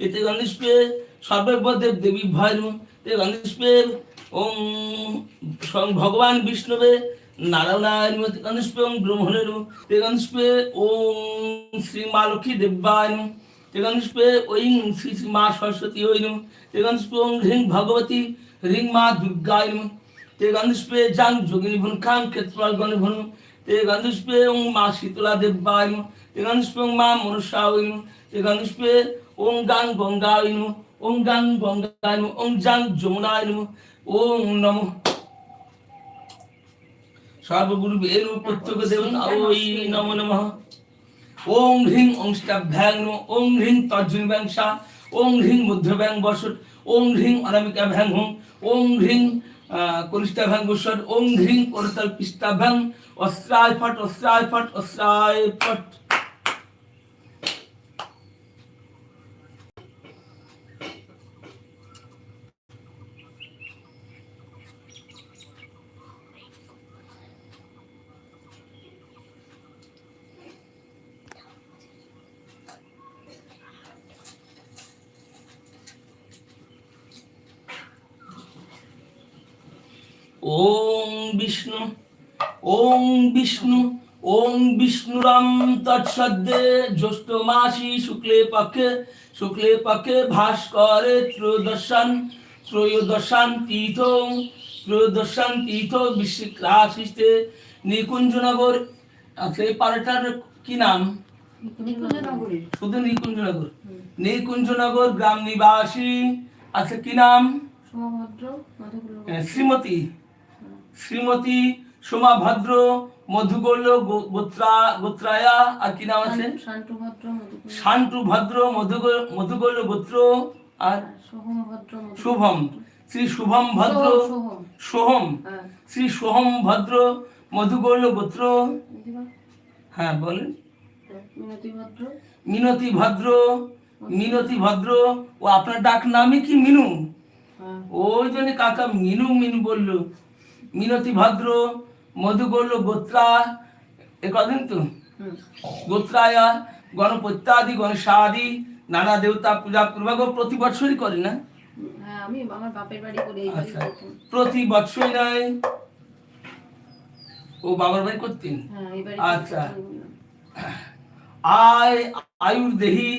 এতে গন্ধপুষ্পে সর্বদেব দেবী ভয় নম তে গন্ধপুষ্পে ওম স্বয়ং ভগবান বিষ্ণবে নারায়ণায় গন্ধপুষ্পে ওম ব্রহ্মণে নম তে গন্ধপুষ্পে ওম শ্রী মা লক্ষ্মী দেব্যায় তে গন্ধপুষ্পে ঐং শ্রী শ্রী মা সরস্বতী ওই নম তে গন্ধপুষ্পে ওম হ্রিং ভগবতী, হ্রিং মা দুর্গায় তে গন্ধপুষ্পে যাং যোগিনী ভুন খাং ক্ষেত্রপাল গণ ভুন তে ওম মা শীতলা তে ওম মা তে ওম গাং গঙ্গায় নম ওম গাং গঙ্গায় নম ওম জাং যমুনায় নম ওম নমঃ সর্বগুরু বের প্রত্যেক দেবতা ওই নমো নমঃ ওং হ্রিং ওং স্টাভ্যাং ওং হ্রিং তর্জুন ব্যাংসা ওং হ্রিং মধ্য ব্যাং বসট ওং হ্রিং অনামিকা ভ্যাং হুং ওং হ্রিং কনিষ্ঠা ভ্যাং বসট ওং হ্রিং করতল পিষ্টা ভ্যাং অস্ত্রায় ফট অস্ত্রায় ফট অস্ত্রায় ফট ওং বিষ্ণু ওং বিষ্ণু ওং বিষ্ণুরাম তৎসদ্যে জ্যৈষ্ঠ মাসি শুক্লে পক্ষে শুক্লে পক্ষে ভাস্করে ত্রয়োদশান ত্রয়োদশান তীর্থ ত্রয়োদশান তীর্থ বিশ্বিক্রাশিস্তে নিকুঞ্জনগর আচ্ছা এই পাড়াটার কি নাম? শুধু নিকুঞ্জনগর। নিকুঞ্জনগর গ্রাম নিবাসী আচ্ছা কি নাম? সোমভদ্র শ্রীমতী। শ্রীমতী সোমাভদ্র মধুগৌল গো- গোত্রা গোত্রায়া আর কি নাম আছে? শান্তু ভদ্র মধুগৌল। গোত্র আর শুভম। শ্রী শুভম ভদ্র সোহম হ্যাঁ। শ্রী সোহম ভদ্র মধুগৌল গোত্র। হ্যাঁ বলেন। হ্যাঁ, মিনতি ভদ্র মিনতি ভদ্র। ও আপনার ডাক নামই কি মিনু? হ্যাঁ। ওই জন্য কাকা মিনু মিনু বলল। মিনতি ভদ্র মধু বলল গোত্রা এ কদিন তো? গোত্রায়া গণপত্যাদি গণেশাদি নানা দেবতা পূজা পূর্বাগ প্রতি বছরই করে না? হ্যাঁ আমি আমার বাপের বাড়ি করে এই বাড়ি আচ্ছা প্রতি বছরই নয়? ও বাবার বাড়ি করতেন? হ্যাঁ আচ্ছা। আয় আয়ুর দেহি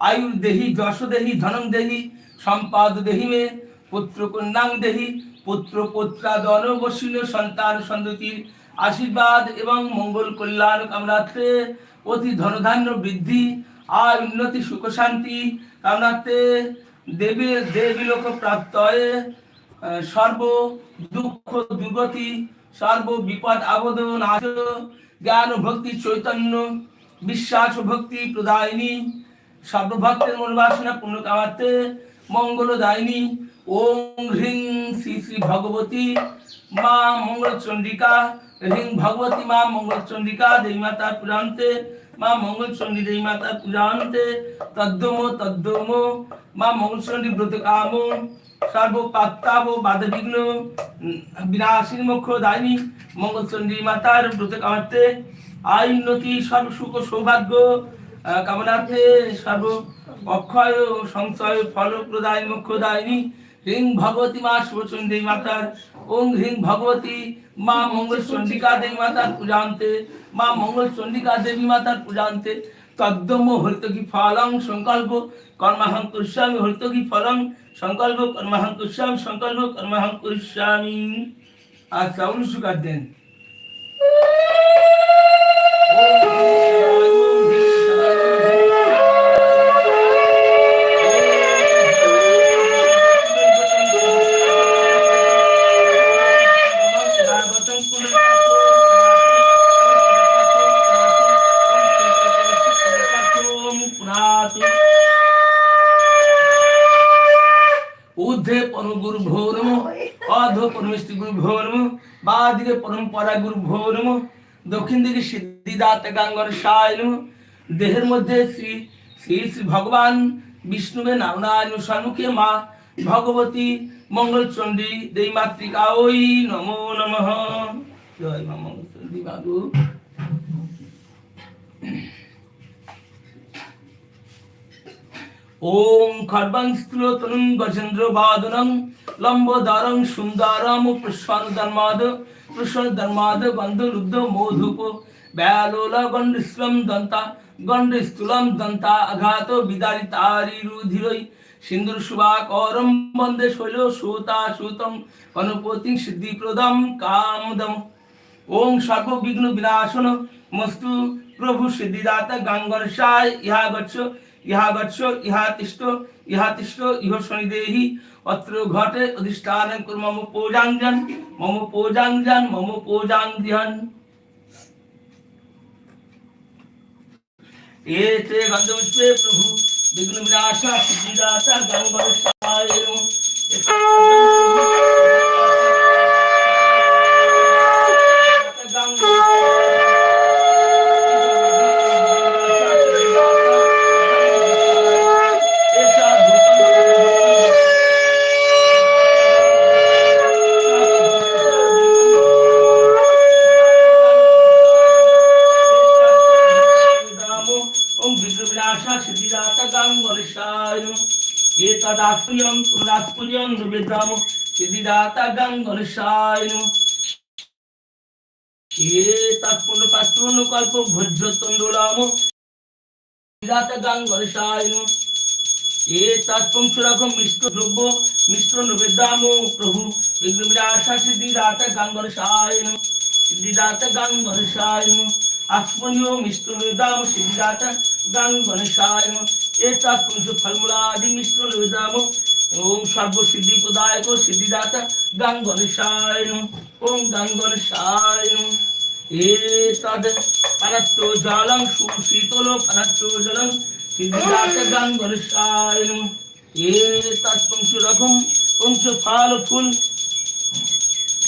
আয়ুর দেহি যশ দেহি ধনং দেহি সম্পাদ দেহি মে পুত্র কন্যাং দেহি পুত্র, পুত্রা দন বসিল সন্তান, সন্ততির আশীর্বাদ এবং মঙ্গল কল্যাণ কামনাতে অতি ধনধান্য বৃদ্ধি আর উন্নতি, সুখ, শান্তি কামনাতে দেবী দেবী লোক প্রাপ্তয়ে সর্ব দুঃখ, দুর্গতি, সর্ব বিপদ আবদ নাশ, জ্ঞান, ভক্তি, চৈতন্য, বিশ্বাস, ভক্তি প্রদায়িনী, সর্বভক্তের মনোবাসনা পূর্ণ কামাতে মঙ্গলদায়িনী ওম হ্রিং শ্রী শ্রী ভগবতী মা মঙ্গল চন্ডিকা হ্রিং ভগবতী মা মঙ্গল চন্ডিকা দেবী মাতা পুরান্তে, মা মঙ্গল চণ্ডী দেবী মাতা পুরান্তে, তদ্দম তদ্দম, মা মঙ্গল চণ্ডী ব্রত কাম সর্ব পাত্তাব বাধ বিঘ্ন বিনাশিনী মুখ্য দায়িনী মঙ্গল চণ্ডী মাতার ব্রত কামাতে আয় উন্নতি সর্ব সুখ সৌভাগ্য কামনাতে সর্ব অক্ষয় সংশয় ফল প্রদায় মুখ্য দায়িনী হ্রিং ভগবতী মা শিবচণ্ডী মাতার ওং হ্রিং ভগবতী মা মঙ্গল চণ্ডিকা দেবী মাতার পূজান্তে মা মঙ্গল চণ্ডিকা দেবী মাতার পূজান্তে তদ্দম হরিতকি ফলং সংকল্প কর্মাহং কুরস্বামী হরিতকি ফলং সংকল্প কর্মাহং কুরস্বামী সংকল্প কর্মাহং কুরস্বামী আচ্ছা অনুসুকার দেন ঊর্ধ্বে দিকে পরম্পরা গুরু ভো নম দক্ষিণ দিকে সিদ্ধিদাত গাঙ্গর সায় দেহের মধ্যে শ্রী শ্রী শ্রী ভগবান বিষ্ণুবে নারায়ণ সম্মুখে মা ভগবতী দেবী মাতৃকা ওই নমো। জয় মা বাবু। ওম গজেন্দ্র বাদনং লম্বদারং সুন্দরম পুষ্পান ধর্মাদ পুষ্পান ধর্মাদ গন্ধ রুদ্ধ মধুপ ব্যালোল গণ্ডস্লম দন্তা গণ্ডস্থূলম দন্তা আঘাত বিদারিতারি রুধিরৈ সিন্দুর শুভা করম বন্দে শৈল সুতা সুতম গণপতি সিদ্ধিপ্রদম কামদম ওং সর্ববিঘ্ন বিনাশন মস্তু প্রভু সিদ্ধিদাতা গাঙ্গর্ষায় ইহা গচ্ছ ইহা গচ্ছ ইহা তিষ্ঠ ইহা তিষ্ঠ ইহ শনিদেহি অত্র ঘটে অধিষ্ঠান মম পূজাঞ্জন মম পূজাঞ্জন মম পূজাঞ্জন গন্ধপুষ্পে প্রভু বিঘ্ন বিনাশা সিদ্ধিদাতা গাঙ্গর্ষায় এতদাস্পুর্যম সিদ্ধিদাতা গঙ্গলসায় এ তৎপুণ্য পাত্রন্য কল্প ভোজ্য তন্ডুলাম সিদ্ধাতা গঙ্গলসায় এ তৎপংশুরকম মিষ্ট দ্রব্য মিশ্র নিবেদাম প্রভু বিঘ্ন বিনাশা সিদ্ধিদাতা গঙ্গলসায় সিদ্ধিদাতা গঙ্গলসায় আস্মনীয় মিষ্ট নিবেদাম সিদ্ধিদাতা গঙ্গলসায় এতৎ পুঞ্জ ফলমূলাদি মিশ্র নিবেদাম ওম সর্বসিদ্ধি প্রদায়ক সিদ্ধিদাতা গঙ্গলসায় ওম গঙ্গলসায় এতদ পরত্ত জলং সুশীতল পরত্ত জলং সিদ্ধিদাতা গঙ্গলসায় এতৎ পুঞ্জ রকম পুঞ্জ ফল ফুল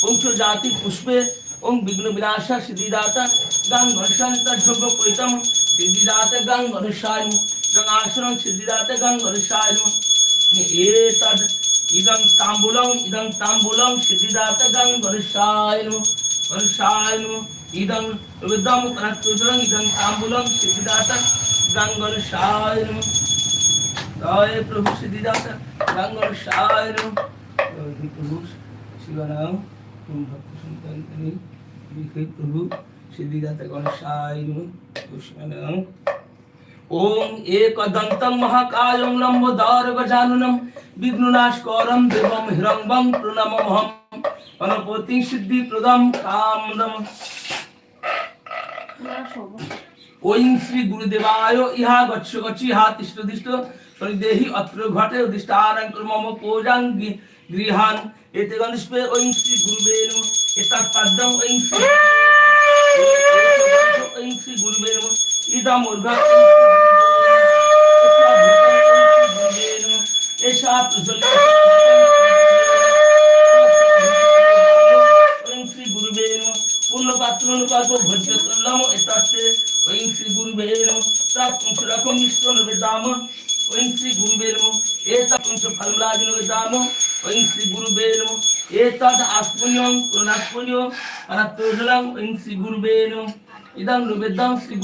পুঞ্জ জাতি পুষ্পে ওম বিঘ্ন বিনাশা সিদ্ধিদাতা গঙ্গলসান্ত যোগ পৈতম সিদ্ধিদাতা গঙ্গাসনং সিদ্ধিদাতা এতদ ইদং তাম্বুলং ইদং তাম্বুলং সিদ্ধিদাতা গঙ্গলসায় গঙ্গলসায় ইদং বিদম পরত্তুদং ইদং তাম্বুলং সিদ্ধিদাতা গঙ্গলসায় জয় প্রভু সিদ্ধিদাতা গঙ্গলসায় হে প্রভু শিবনাম ভক্ত সন্তান প্রভু সিদ্ধিদাতা গণেশায় পুষ্পনাম ওম মহাকায়ং লম্বোদর গজাননম বিঘ্ননাশকরম দেবম হিরম্বম প্রণমমহম গণপতি সিদ্ধি প্রদম কামদম না শ্রী গুরুদেবায় ইহা গচ্ছ গচ্ছ ইহা তিষ্ঠ তিষ্ঠ শনিদেহি অত্র ঘটে উদিষ্টানং মম পূজাং গৃহান। এতে গণিষ্পে ওং শ্রী গুরুবে নমঃ। এতা পদ্মং ওং শ্রী ওং শ্রী গুরুবে নমঃ। ইদম উর্ভা এষা প্রজ্বলিত শ্রী গুরুবে নমঃ পূর্ণপাত্র অনুকল্প ভোজ্য তুল্লম এতত্তে ওং শ্রী গুরুবে নমঃ প্রাপ্তং সুরকম মিশ্র নিবেদাম ওং শ্রী গুরুবে নমঃ এতৎ ফলমূলাদি নিবেদাম ওং শ্রী গুরুবে নমঃ এতৎ আস্পুণ্যং পুরনাস্পুণ্য অনাত্তজলং ওং শ্রী নমঃ ইদং নিবেদাম শ্রী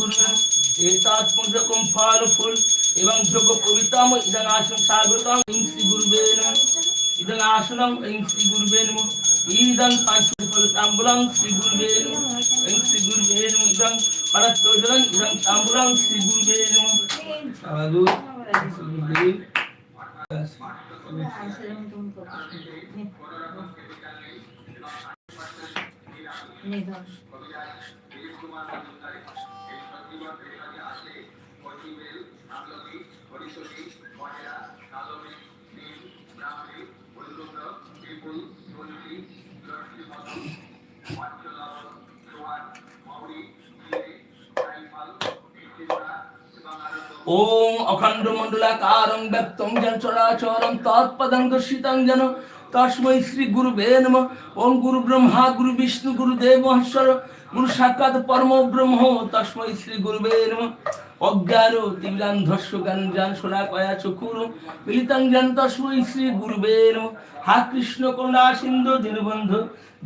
এতৎ পুঞ্জকম ফল ফুল এবং যোগ পবিত্রম ইদং আসন সাগরতম ওং শ্রী গুরুবে নমঃ ইদং আসনম ওং শ্রী গুরুবে নমঃ ইদং পাঁচফল তাম্বুলং শ্রী গুরুবে নমঃ ওং শ্রী গুরুবে নমঃ ইদং পরত্তজলং ইদং তাম্বুলং শ্রী গুরুবে নমঃ সাধু গুরুদেব সেরকম ওম অখণ্ড মণ্ডলাকারং ব্যক্তং জন চরাচরং তৎপদং দর্শিতং যেন। তস্মৈ শ্রী গুরুবে নমঃ। ওম গুরু ব্রহ্মা, গুরু বিষ্ণু, গুরু দেব মহেশ্বর, গুরু সাক্ষাৎ পরম ব্রহ্ম। তস্মৈ শ্রী গুরুবে নমঃ। অজ্ঞান তিমিরান্ধস্য জ্ঞান জ্ঞান সোনা কয়া চক্ষুর মিলিতং জ্ঞান তস্মৈ শ্রী গুরুবে নমঃ। হা কৃষ্ণ করুণা সিন্ধু দীনবন্ধু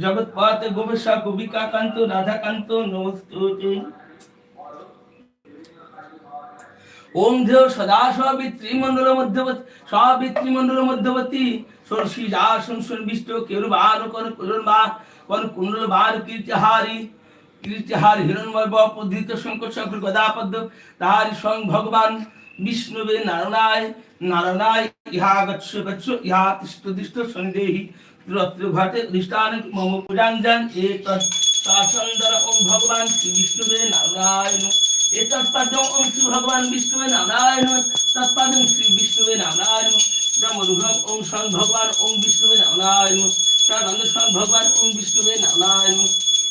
জগৎপাত গোবেশা কবিকাকান্ত রাধাকান্ত নমস্তুতে। ওং ধেয় সদা সবিত্রিমণ্ডল মধ্যবর্তী সবিত্রিমণ্ডল মধ্যবর্তী ষোড়শী যা সংসন বিষ্ট কেরুবান কর কুলবা কর কুণ্ডল বার কীর্তিহারি। কীর্তিহার হিরণময় বপোধিত শঙ্কর চক্র গদাপদ্ম তাহারি সং ভগবান বিষ্ণুবে নারায়ণায় নারায়ণায় ইহা গচ্ছ গচ্ছ, ইহা তিষ্ঠ তিষ্ঠ সন্দেহি। রত্র ঘটে দৃষ্টান মম পূজাঞ্জন শাসন্দর ওম ভগবান শ্রী বিষ্ণুবে নারায়ণ এতৎ পদম ওম শ্রী ভগবান বিষ্ণুবে নারায়ণ তৎপদম শ্রী বিষ্ণুবে নারায়ণ ব্রহ্মরুঘম ওম সং ভগবান ওম বিষ্ণুবে নারায়ণ সদঙ্গ সং ভগবান ওম বিষ্ণুবে নারায়ণ,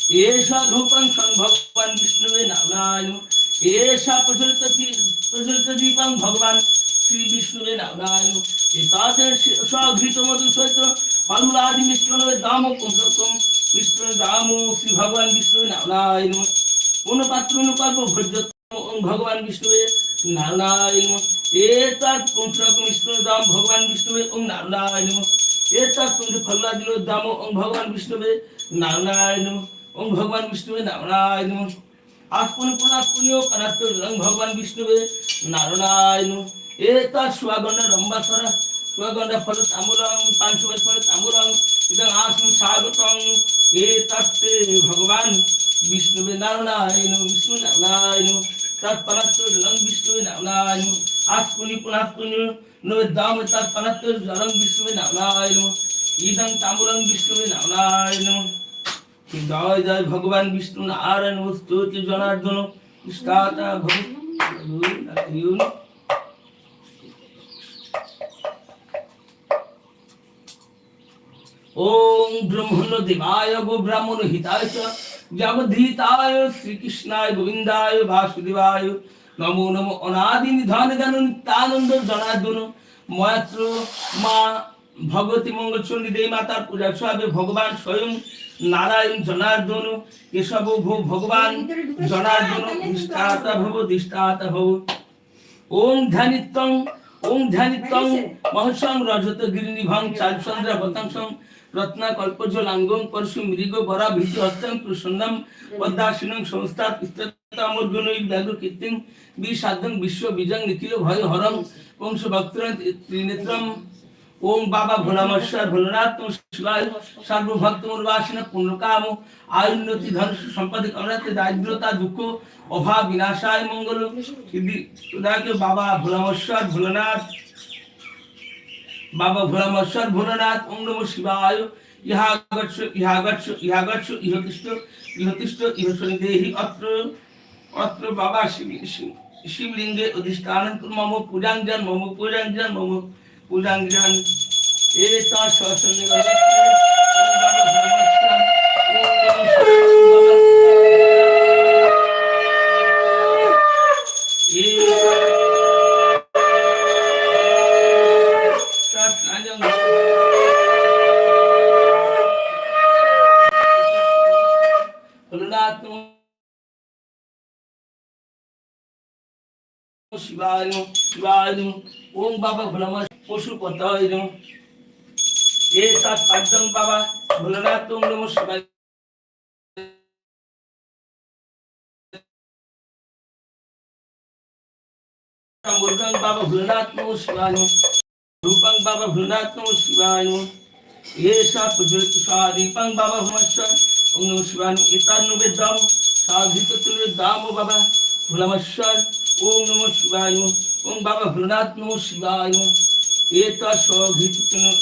এষা ধূপং সং ভগবান বিষ্ণুবে নারায়ণ, এষা প্রচলিত দী- প্রচলিত দীপং ভগবান শ্রী বিষ্ণুবে নারায়ণ এতাতে স্বঘৃত মধু সহিত ফালুলাদি মিশ্রণ দাম কুন্দকম মিশ্রণ দাম শ্রী ভগবান বিষ্ণুবে নারায়ণ। অনুপাত্র ভোজ্যতম ওম ভগবান বিষ্ণুবে নারায়ণ। এতাৎ পুংসক মিশ্রণ দাম ভগবান বিষ্ণুবে ওম নারায়ণ। এতাৎ পুংস ফলাদি দাম ওম ভগবান বিষ্ণুবে নারায়ণ। ওম ভগবান বিষ্ণুবে নারায়ণ। আপন পুনাপুনিও কানাত্ম রং ভগবান বিষ্ণুবে নারায়ণ। এতাৎ সুয়াগণ্ড রম্বাসরা। সুয়াগণ্ড ফল তাম্বুলং পাঁচশো ফল তাম্বুলং ইদং আসন স্বাগতং এতাত্তে ভগবান বিষ্ণুবে নারায়ণ বিষ্ণু নারায়ণ বিষ্ণুবে নারায়ণ জয় জয় ভগবান বিষ্ণু নারায়ণ জনার্দন ওম ব্রহ্মণ দেবায় গো ব্রাহ্মণ হিতায় চ জগদ্ধিতায় শ্রীকৃষ্ণায় গোবিন্দায় বাসুদেবায়। নমো নমো অনাদি নিধন নিত্যানন্দ জনার্দন। ময়াত্র মা ভগবতী মঙ্গলচণ্ডী দেবী মাতার পূজা সবে ভগবান স্বয়ং নারায়ণ জনার্দন। কেশব ভো ভগবান জনার্দন দিষ্টাতা ভব দিষ্টাতা ভব। ওম ধ্যানিত্যং ওম ধ্যানিত্যং মহসং রজত গিরিনিভং চালচন্দ্র বতাংসং রত্না কল্পজলাঙ্গং পরশু মৃগ বরা ভীতি হস্তং প্রসন্নম পদ্মাসিনং সংস্থা পিস্তমর্গুণৈ ব্যাঘ্র কীর্তিং বিসাধ্যং বিশ্ব বীজং নিখিল ভয় হরং বংশ ভক্তর ত্রিনেত্রম। ওম বাবা ভোলামশ্বর ভোলনাথ শিবায় সর্বভক্ত উর্বাসিন পুণ্যকাম আয়ুন্নতি ধন সম্পদে কামনাতে দারিদ্রতা দুঃখ অভাব বিনাশায় মঙ্গল। বাবা ভোলামশ্বর ভোলনাথ। বাবা ভোলামশ্বর ভোলনাথ, ওম নমঃ শিবায়। ইহা গচ্ছ ইহা গচ্ছ ইহা গচ্ছ ইহতিষ্ঠ ইহতিষ্ঠ ইহ সন্দেহি অত্র। অত্র বাবা শিব, শিব- শিবলিঙ্গে অধিষ্ঠান মম পূজাঞ্জন মম পূজাঞ্জন, মম শিবায়। বাবা ভোলানাথ ওম নমঃ শিবায় মুর্গাং বাবা ভোলানাথ নমঃ শিবায় নমঃ। রূপাং বাবা ভোলানাথ নমঃ শিবায় নমঃ। এষা প্রজ্বলিত স্বাদীপাং বাবা ভ্রমশ্বর ওম নমঃ শিবায় নমঃ। এতার নবেদ্যম সাধিত তুলের দাম ও বাবা ভোলামেশ্বর ওম নমঃ শিবায় নমঃ। ওম বাবা ভোলানাথ নমঃ শিবায় নমঃ। এতা সঘিত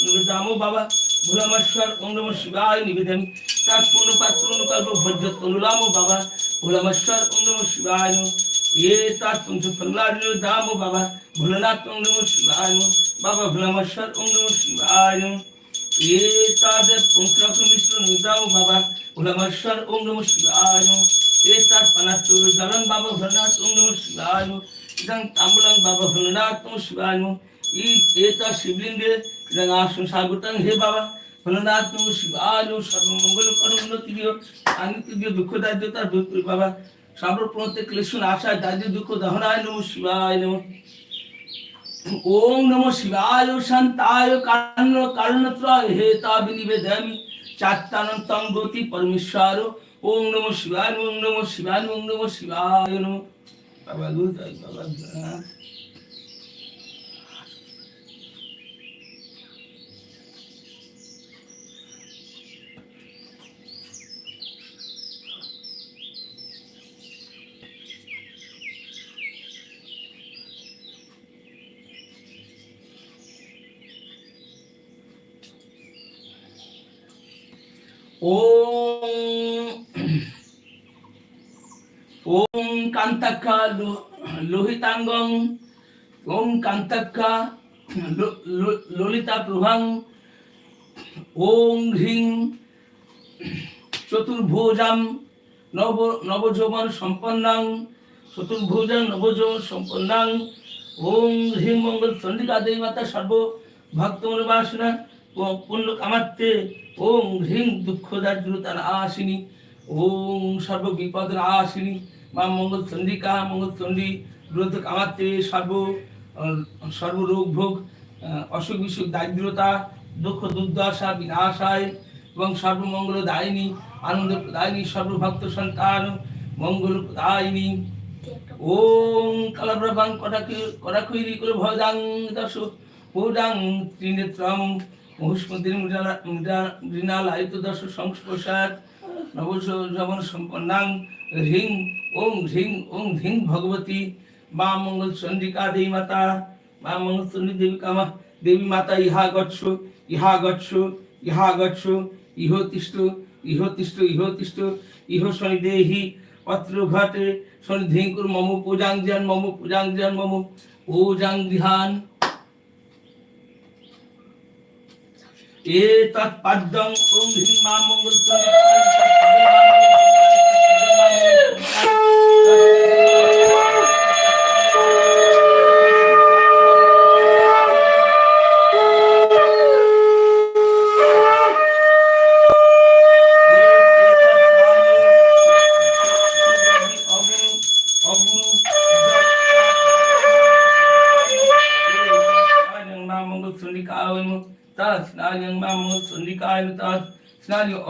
নবেদাম ও বাবা ভোলামেশ্বর ওম নমঃ শিবায় নিবেদন তার পূর্ণ পাত্র অনুকল্প ভজ্র তনুলাম ও বাবা ভোলামেশ্বর ওম নমঃ শিবায় নমঃ। এ তার পঞ্চ ফলার দাম ও বাবা ভোলানাথ ওম নমঃ শিবায় নমঃ। বাবা ভোলামেশ্বর ওম নমঃ শিবায় নমঃ। তাম্বুলং বাবা ভোলানাথ নমঃ শিবায় নমঃ। ই এ তার শিবলিঙ্গে, ইদং আসন স্বাগতং হে বাবা। ভোলানাথ নমঃ শিবায় নমঃ সর্বমঙ্গল করুণ উন্নতি দিও আনিত দিও দুঃখ দারিদ্রতা দূর করি বাবা। সর্বপ্রণতে ক্লেশুন, আশায় দারিদ্র দুঃখ দহনায় নমঃ শিবায় নমঃ ওম নমঃ শিবায়, শান্তায়, কারণ কারণত্রয় হে তাবি নিবেদয়ামি চাত্তানন্তং গতি পরমেশ্বর। ওম নম শিবায় ওম নম শিবায় ওম নম শিবায় নম বাবা তাই বাবা Oh. ওম ওম কান্তাক্কা লো- লোহিতাঙ্গম। ওম লো- ললিতা প্রভাং ওম হ্রিং চতুর্ভুজাম নব, নবযৌবন সম্পন্নাং। চতুর্ভুজাং নবযৌবন সম্পন্নাং। ওম হ্রিং মঙ্গল চন্ডিকা দেবী মাতা সর্ব ভক্তমনবাসনা ও পুণ্য কামাত্তে ওম হ্রিং দুঃখ দারিদ্রতার আসিনী ওম সর্ব বিপদ আসিনী মা মঙ্গল চন্ডিকা মঙ্গল চণ্ডী ব্রত কামাত্তে, সর্ব সর্বরোগ ভোগ অসুখ বিসুখ দারিদ্রতা, দুঃখ দুর্দশা, বিনাশায়, এবং সর্বমঙ্গল দায়িনী, আনন্দ প্রদায়িনী সর্বভক্ত সন্তান, মঙ্গল প্রদায়িনী ওম কালাব্রবাং কটাকি, কটাকুইরি কুল ভদাং দশ পৌডাং ত্রিনেত্রম, মহুষ্মতির মৃণালায়িত দশ সংস্পর্শাত নবযৌবন সম্পন্নাং হ্রিং ওং হ্রিং ওং হ্রিং ভগবতী মা মঙ্গল চন্দ্রিকা দেবী মাতা মা মঙ্গল চন্ডী দেবিকা মা দেবী মাতা ইহা গচ্ছ ইহা গচ্ছ ইহা গচ্ছ ইহ তিষ্ঠ ইহ তিষ্ঠ ইহ তিষ্ঠ ইহ শনিদেহি পত্র ঘটে শনিধিঙ্কুর মম পূজাং জন মম পূজাং জন মম পূজাং গৃহান এ তৎপদ্যং ওম হ্রিং মা মঙ্গল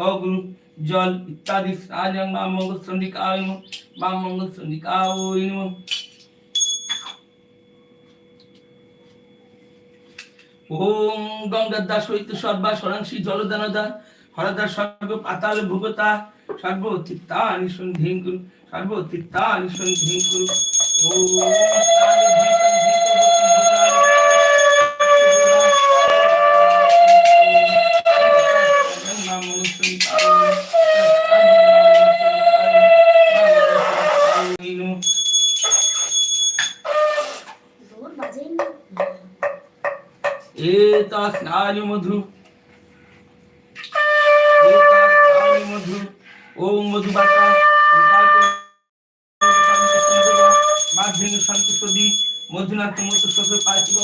অগুরু জল ইত্যাদি। স্নান মা মঙ্গল চন্ডিকায় মা মঙ্গল চন্ডিকায় ওম গঙ্গাদা সহিত সর্বা সরাংশী জলদানদা। হরদা সর্ব পাতাল ভুগতা সর্ব চিত্তানি সন্ধিং কুরু। সর্ব চিত্তানি সন্ধিং কুরু। ওম श्वेता स्नायु मधु। श्वेता स्नायु मधु।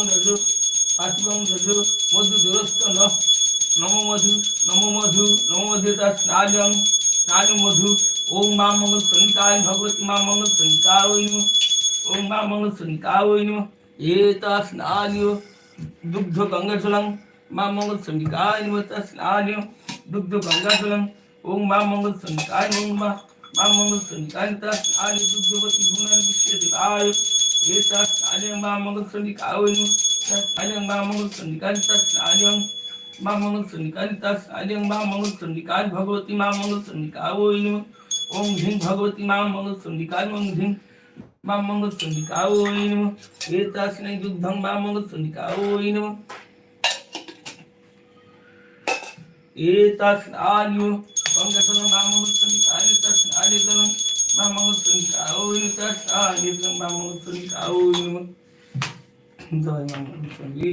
रजो रजो मधु दुरस्त न। नमो मधु नमो मधु, नमो स्नायु। मधु। ओम माँ मंगल संताय भगवती माँ मंगल संताय ओम माँ मंगल संताय स्नायु। নমঃ এতা স্নায়ু দুগ্ধ গঙ্গাজলং মা মঙ্গল চন্ডিকায় নমঃ স্নানে দুগ্ধ গঙ্গাজলং ওম মা মঙ্গল চন্ডিকায় নমঃ মা মা মঙ্গল চন্ডিকায় নমঃ স্নানে দুগ্ধবতী গুণান বিশ্বে দেবায় এতা স্নানে মা মঙ্গল চন্ডিকায় নমঃ স্নানে মা মঙ্গল চন্ডিকায় নমঃ স্নানে মা মঙ্গল চন্ডিকায় নমঃ স্নানে মা মঙ্গল চন্ডিকায় ভগবতী মা মঙ্গল চন্ডিকায় ওম হ্রিং মা মঙ্গল চন্ডিকা ওই নম। এতাস্मै দুগ্ধং মা মঙ্গল চন্ডিকা ওই নম। এতাস্নায়ু গঙ্গাজলং মা মঙ্গল চন্ডিকা এতাস্নায়ু জলং মা মঙ্গল চন্ডিকা ওই এতাস্নায়ু জলং মা মঙ্গল চন্ডিকা ওই নম। জয় মা মঙ্গল চন্ডী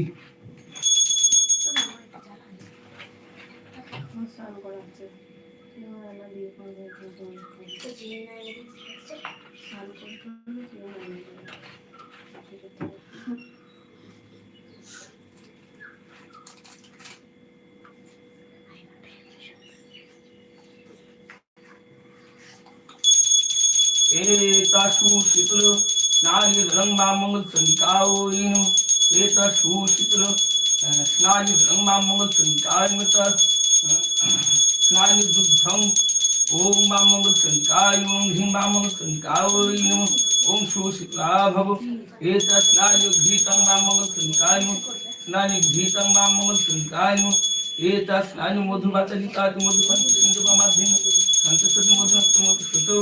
স্নান করাচ্ছে কেউ রান্না দিয়ে করে দিয়েছে, एतासु शीतल स्नाय रंगमामंगल संधिकाओ इन एतासु शीतल स्नाय रंगमामंगल संधिकाय मृत स्नाय दुग्धं ओम वाम मंगल संकाय, ओम ह्रीं वाम मंगल संकाय, नमः ओम शो शिक्ला भव एतस्नाय घीतं वाम मंगल संकाय स्नाय घीतं वाम संकाय एतस्नाय मधुवातलिकात् मधुपन सिंधुपमाध्येन संतसति मधुनस्तमतु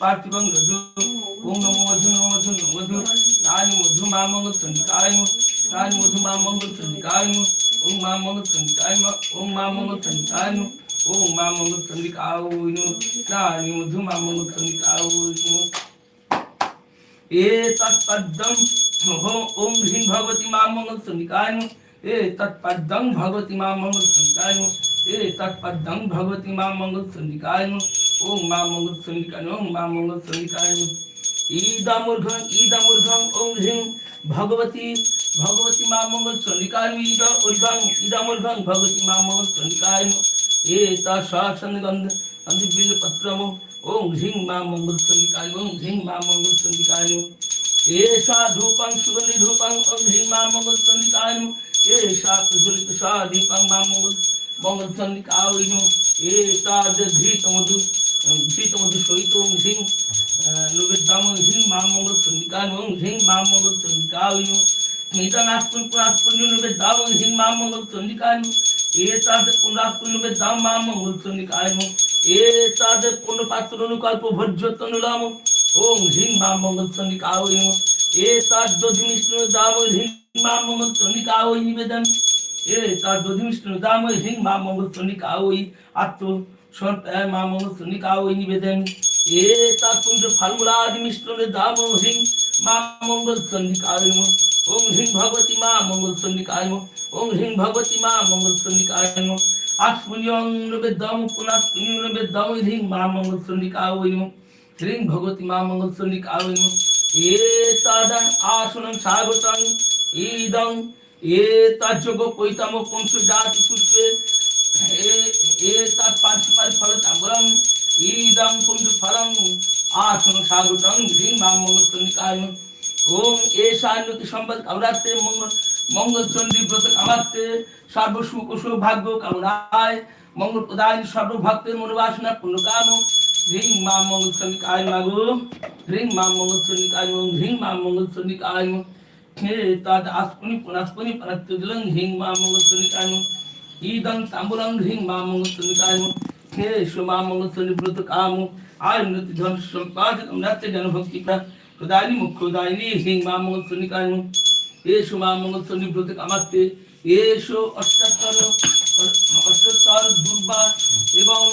पार्थिवं रजु ओम नमो मधु नमो मधु नमो मधु। स्नाय मधु माम संकाय स्नाय मधु माम मंगल संकाय ओम माम मंगल संकाय ओम माम मंगल संकाय নমঃ ওম মা মঙ্গল চন্ডিকায় নমঃ ওম মা মঙ্গল চন্ডিকা ওই নম রানী মধু মা মঙ্গল চন্ডিকা ওই নম এ তৎপদ্যং ওম হ্রিং ভগবতী মা মঙ্গল চন্ডিকায় নমঃ এ তৎপদ্যং ভগবতী মা মঙ্গল চন্ডিকায় নমঃ এ তৎপদ্যং ভগবতী মা মঙ্গল চন্ডিকায় নমঃ ওম মা মঙ্গল চন্ডিকায় নমঃ ওম মা মঙ্গল চন্ডিকায় নমঃ ইদামূর্ধং ইদামূর্ধং ওম হ্রিং ভগবতী ভগবতী মা মঙ্গল চন্ডিকায় নমঃ ইদ ঊর্ধ্বং ইদামূর্ধং ভগবতী মা মঙ্গল চন্ডিকায় নমঃ এ তা শাসনগন্ধ গন্ধ পত্রম ওম হ্রিং মা মঙ্গল চন্ডিকায় ওম হ্রিং মা মঙ্গল চন্ডিকায় নমঃ এষা ধূপং এতাদ ধৃত মধু ধৃত মধু সহিত ওম হ্রিং নবেদাম হ্রিং মা মঙ্গল চন্ডিকায় নমঃ ওম হ্রিং মা মঙ্গল চন্ডিকায় নমঃ নিতং আস্পুন পুরাস্পুন নবেদাম হ্রিং মা মঙ্গল চন্ডিকায় নমঃ এতাদ পুনরাস্পুন নবেদাম মা মঙ্গল চন্ডিকায় নমঃ এতাদ পুনপাত্র অনুকল্প ভোজ্য তনুলাম ওম হ্রিং মা মঙ্গল চন্ডিকা ওই নমঃ এতাদ দধি মিষ্ণু দাম হ্রিং মা মঙ্গল চন্ডিকা নিবেদন এতাদ দধি মিষ্ণু দাম হ্রিং মা মঙ্গল চন্ডিকা আত্ম সন্তায় মা মঙ্গল চন্ডিকা ওই নিবেদন এতাদ পুঞ্জ ফালমূলাদি মিশ্রণে দাম হ্রিং মা মঙ্গল ওই নমঃ ওম হ্রিং ভগবতী মা মঙ্গল চন্ডিকায় নমঃ ওম হ্রিং ভগবতী মা মঙ্গল চন্ডিকায় নমঃ আস্পুনিয়ং নবেদম পুনাস্পুনিয়ং নবেদম হ্রিং মা মঙ্গল ওই নমঃ হ্রিং ভগবতী মা মঙ্গল চন্ডিকা ওই নমঃ এতাদান আসনং স্বাগতং ইদং এতাযোগ পৈতম পুংসু জাতি পুষ্পে এতাৎ পার্শ্বপারি ফল তাম্বরং ইদং পুংসু ফলং আসন স্বাগতং হ্রিং মা মঙ্গল চন্ডিকায় নমঃ ওম এষান্নতি সম্পদ কামরাতে মঙ্গল মঙ্গল চন্ডী ব্রত কামাতে সর্বসুখ সৌভাগ্য কামনায় মঙ্গল প্রদায় সর্বভক্তের মনোবাসনা পূর্ণ কাম হ্রিং মা মঙ্গল চন্ডিকায় মাগো হ্রিং মা মঙ্গল চন্ডিকায় মং হ্রিং মা মঙ্গল চন্ডিকায় মং হে তাদ আসপুনি পুনাস্পুনি পরাত্যজলং হ্রিং মা মঙ্গল উন্নতি ধন সম্পাদ কামনাতে জনভক্তি প্রদায়নি মুখ্যদায়নি হ্রিং মা মঙ্গল চন্ডিকায় মং এসো মা মঙ্গল চন্ডীব্রতে কামাতে এসো অষ্টাত্তর অষ্টোত্তর দুর্বা এবং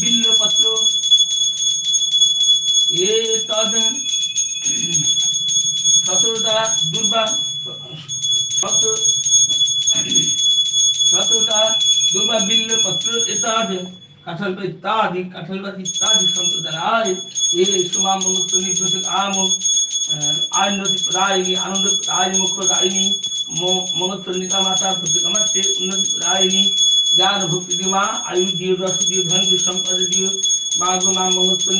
বিল্লপত্র এ তদ শত শতটা দুর্বা বিল্লপত্র এতাদ কাঁঠাল বা ইত্যাদি কাঁঠাল বা ইত্যাদি সম্প্রদায় এ সোমা মঙ্গল চন্ডীব্রতে কাম আইনতি প্রায়িনী আনন্দ প্রায়িনী মুখ্য দায়িনী মঙ্গলচন্ডিকা মাতা প্রতিকামাতে উন্নতি প্রায়িনী জ্ঞান ভক্তি দিমা আয়ু দিও রস দিও ধন দিও সম্পদ দিও মা গো মা মঙ্গলচন্ডিকা